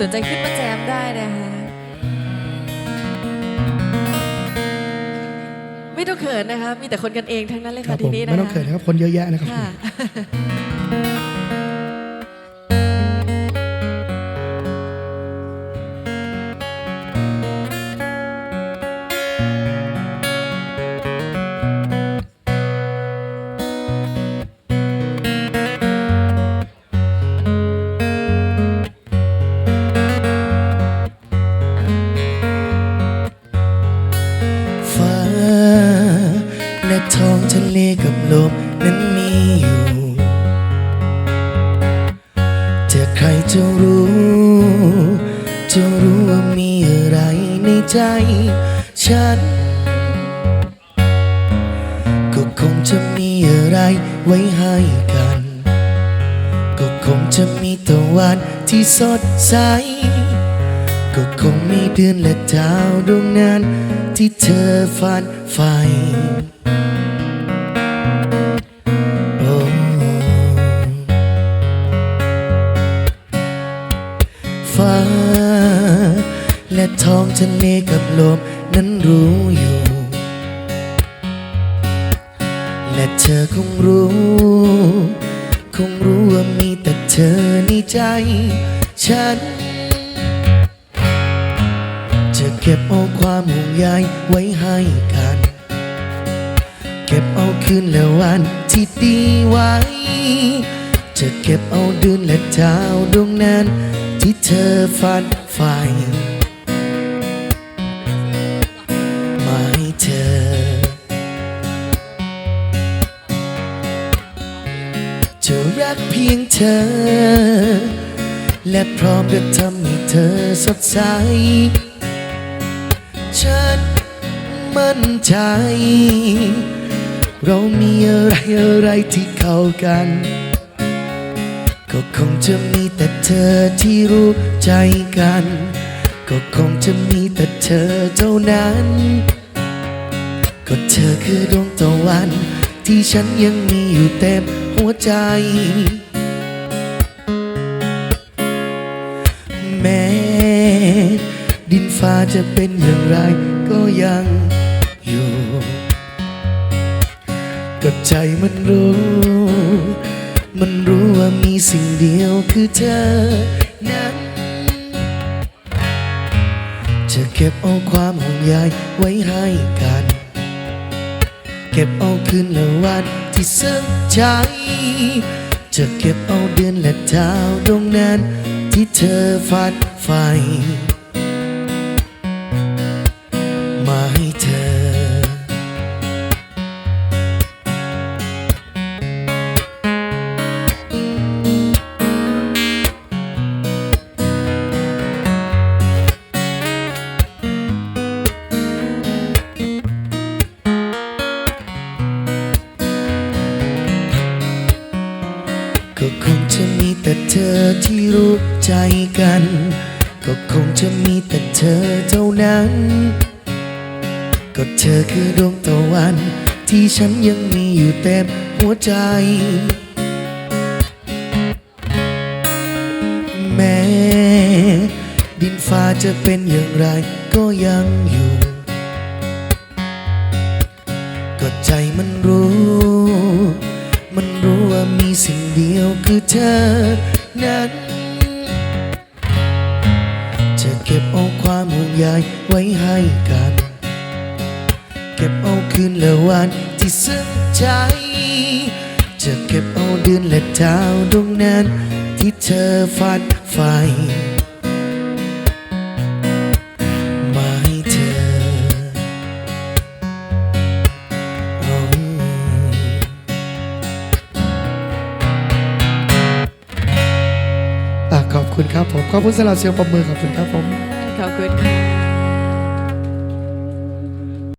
สนใจขึ้นมาแจมได้นะคะไม่ต้องเขินนะคะ มีแต่คนกันเองทั้งนั้นเลยครัค่ะบผทีมนี้นะคะไม่ต้องเขินนะครับ คนเยอะแยะนะครับ ทะเลกับลมนั้นมีอยู่แต่ใครจะรู้ จะรู้ว่ามีอะไรในใจ ฉัน ก็คงจะมีอะไรไว้ให้กัน ก็คงจะมีตะวันที่สดใส ก็คงมีเดือนและดาวดวงนั้นที่เธอฝันใฝ่ และท้องทะเลกับลมนั้นรู้อยู่ และเธอคงรู้ คงรู้ว่ามีแต่เธอในใจ ฉัน จะเก็บเอาความห่วงใยไว้ให้กัน เก็บเอาคืนและวันที่ดีไว้ จะเก็บเอาเดือนและดาวดวงนั้นที่เธอฝันใฝ่ อ และพร้อมจะทำให้เธอสดใส ฉันมั่นใจ เรามีอะไรอะไรที่เข้ากัน ก็คงจะมีแต่เธอที่รู้ใจกัน ก็คงจะมีแต่เธอเท่านั้น ก็เธอคือดวงตะวันที่ฉันยังมีอยู่เต็มหัวใจ ฟ้าจะเป็นอย่างไรก็ยังอยู่ ก็ใจมันรู้ มันรู้ว่ามีสิ่งเดียวคือเธอนั้นจะเก็บเอาความห่วงใยไว้ให้กัน เก็บเอาคืนและวันที่ซึ้งใจ จะเก็บเอาเดือนและดาวดวงนั้นที่เธอฝันใฝ่ ก็คงจะมีแต่เธอที่รู้ใจกัน ก็คงจะมีแต่เธอเท่านั้น ก็เธอคือดวงตะวัน ที่ฉันยังมีอยู่เต็มหัวใจ แม้ดินฟ้าจะเป็นอย่างไรก็ยังอยู่ ก็ใจมันรู้ เดียวคือเธอนั้น จะเก็บเอาความห่วงใยไว้ให้กัน เก็บเอาคืนและวันที่ซึ้งใจ จะเก็บเอาเดือนและดาวดวงนั้นที่เธอฝันใฝ่ คุณครับผมขอบคุณสำหรับเสียงปรบมือขอบคุณครับผมขอบคุณค่ะ